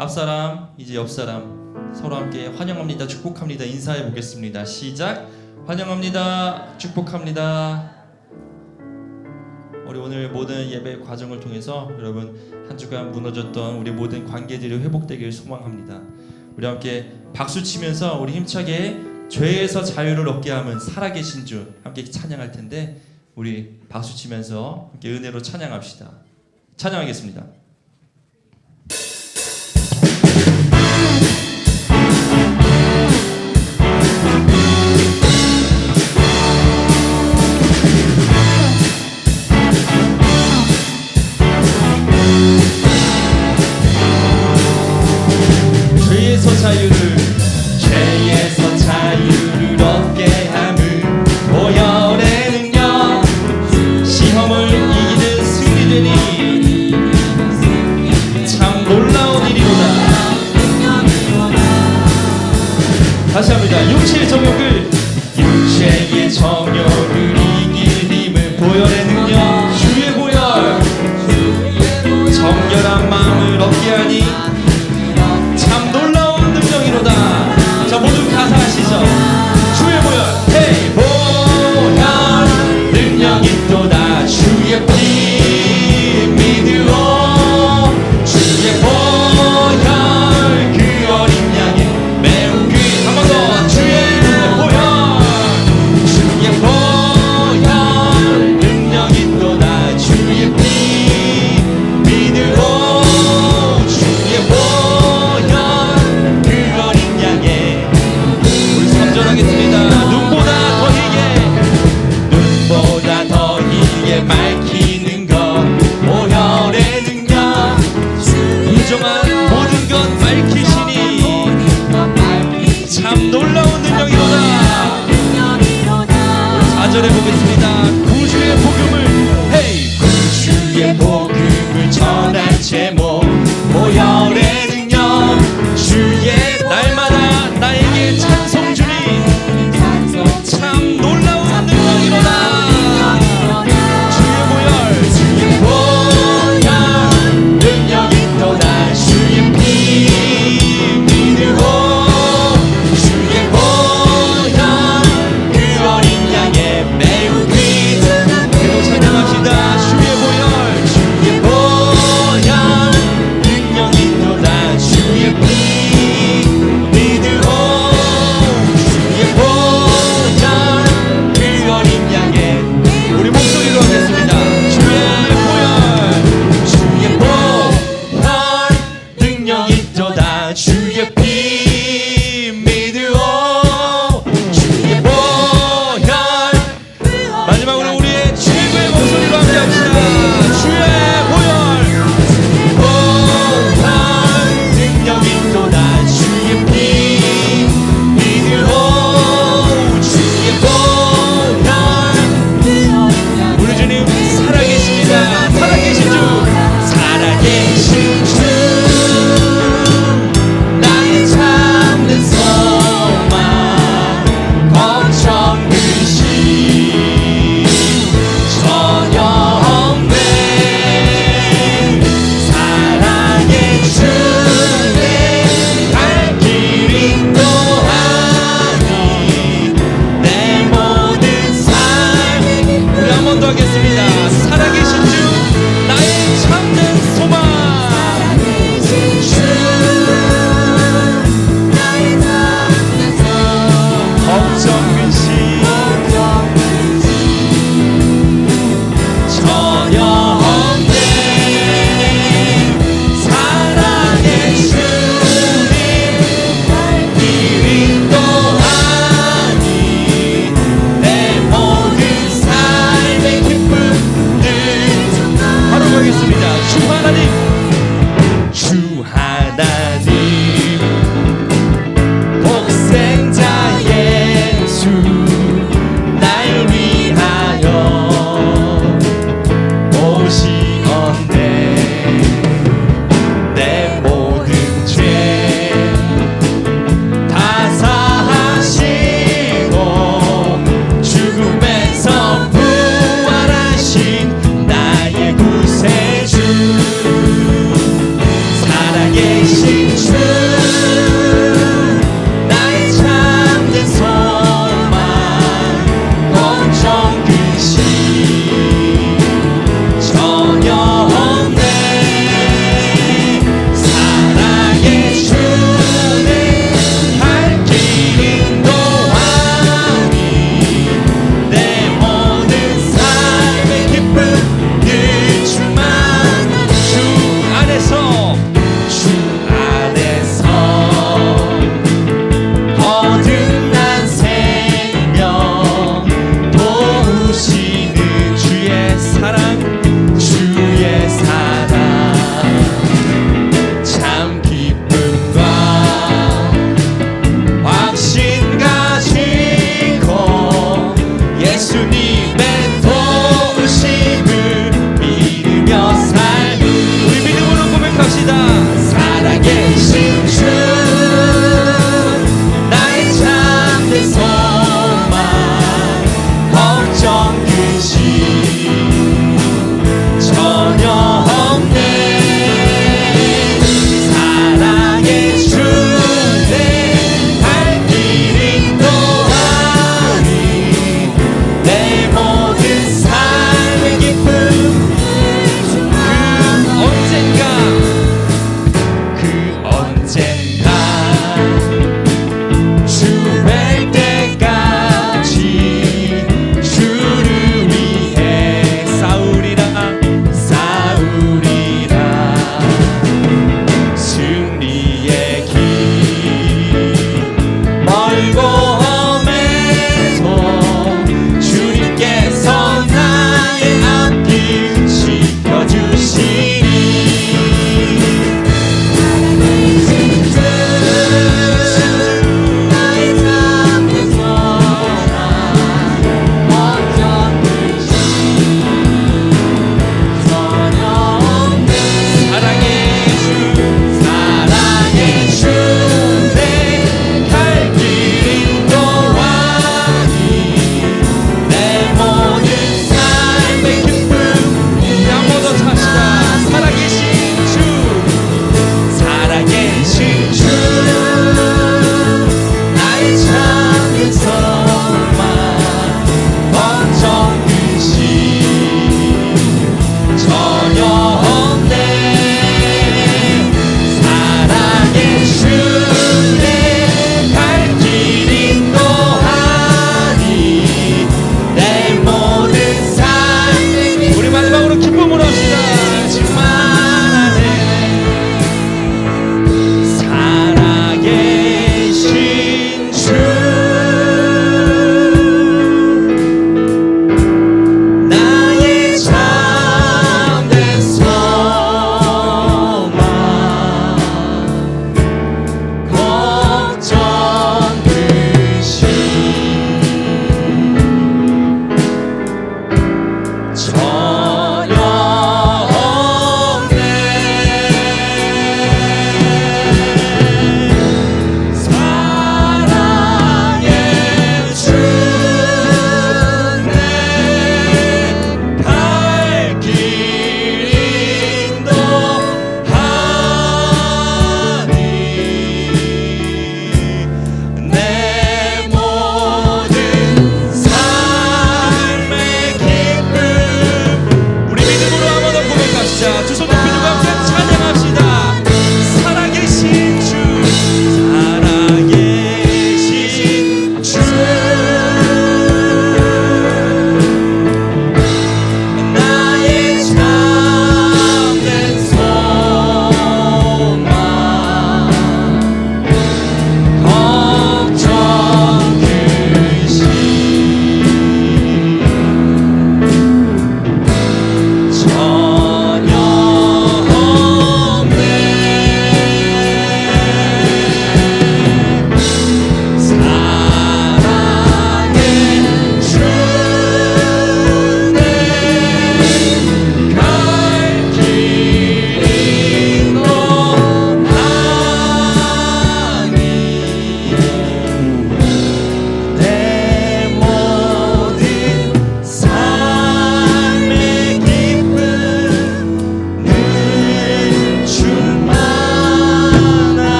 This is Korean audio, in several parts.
앞사람 이제 옆사람 서로 함께 환영합니다. 축복합니다. 인사해 보겠습니다. 시작. 환영합니다. 축복합니다. 우리 오늘 모든 예배 과정을 통해서 여러분 한 주간 무너졌던 우리 모든 관계들이 회복되길 소망합니다. 우리 함께 박수 치면서 우리 힘차게 죄에서 자유를 얻게 함은 살아계신 주 함께 찬양할 텐데 우리 박수 치면서 함께 은혜로 찬양합시다. 찬양하겠습니다. make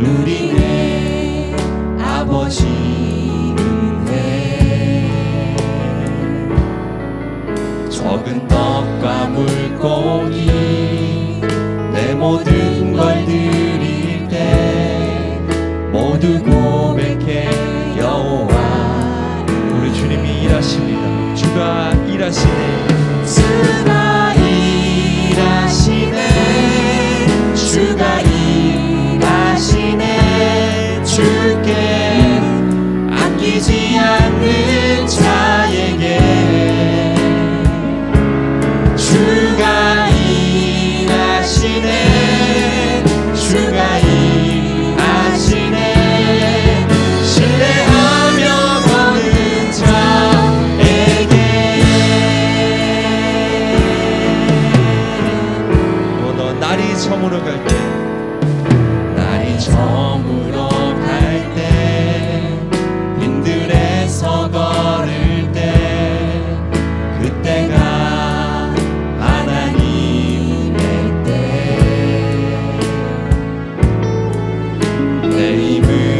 누리네 아버지 은혜 적은 떡과 물고기 내 모든 걸 드릴 때 모두 고백해 여호와. 우리 주님이 일하십니다. 주가 일하시네. 주가 주께 Seni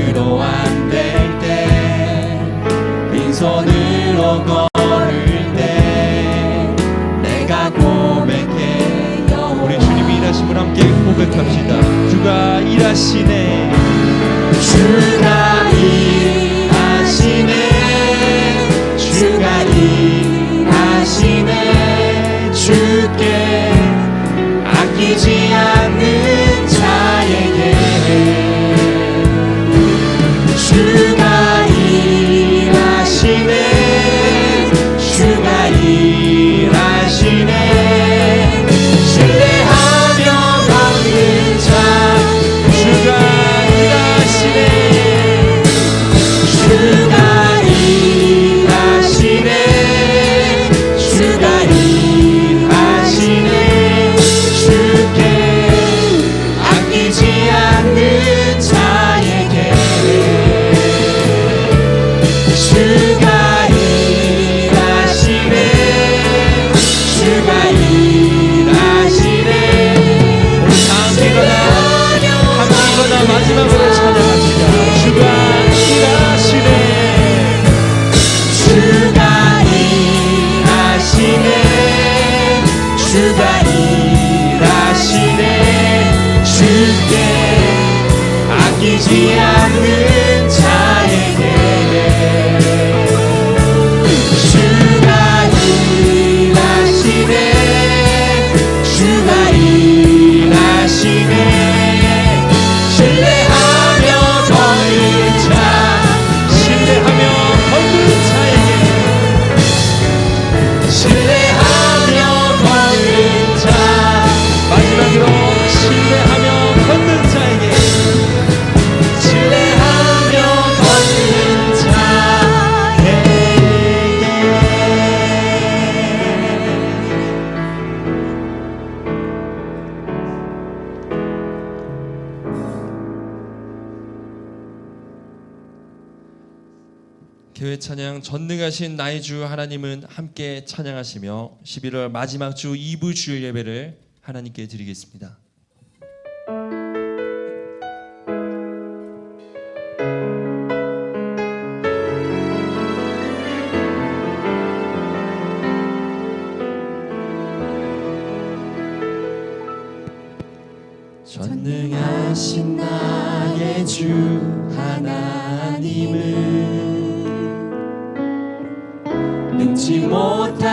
찬양 전능하신 나의 주 하나님은 함께 찬양하시며 11월 마지막 주 2부 주일 예배를 하나님께 드리겠습니다. 전능하신 나의 주 하나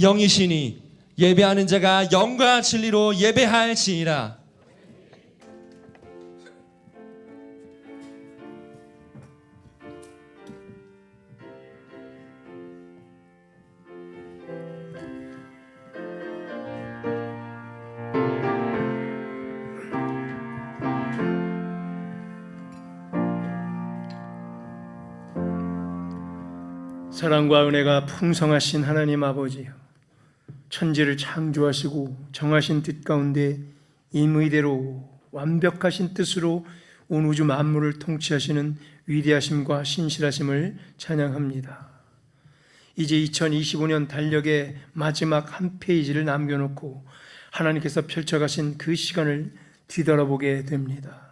영이시니 예배하는 자가 영과 진리로 예배할지니라 사랑과 은혜가 풍성하신 하나님 아버지요. 천지를 창조하시고 정하신 뜻 가운데 임의대로 완벽하신 뜻으로 온 우주 만물을 통치하시는 위대하심과 신실하심을 찬양합니다. 이제 2025년 달력의 마지막 한 페이지를 남겨놓고 하나님께서 펼쳐가신 그 시간을 뒤돌아보게 됩니다.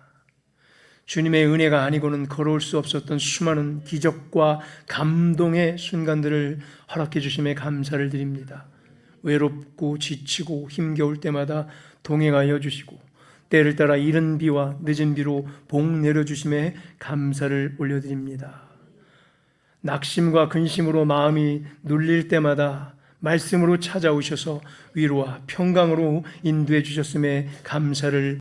주님의 은혜가 아니고는 걸어올 수 없었던 수많은 기적과 감동의 순간들을 허락해 주심에 감사를 드립니다. 외롭고 지치고 힘겨울 때마다 동행하여 주시고 때를 따라 이른 비와 늦은 비로 복 내려 주심에 감사를 올려드립니다. 낙심과 근심으로 마음이 눌릴 때마다 말씀으로 찾아오셔서 위로와 평강으로 인도해 주셨음에 감사를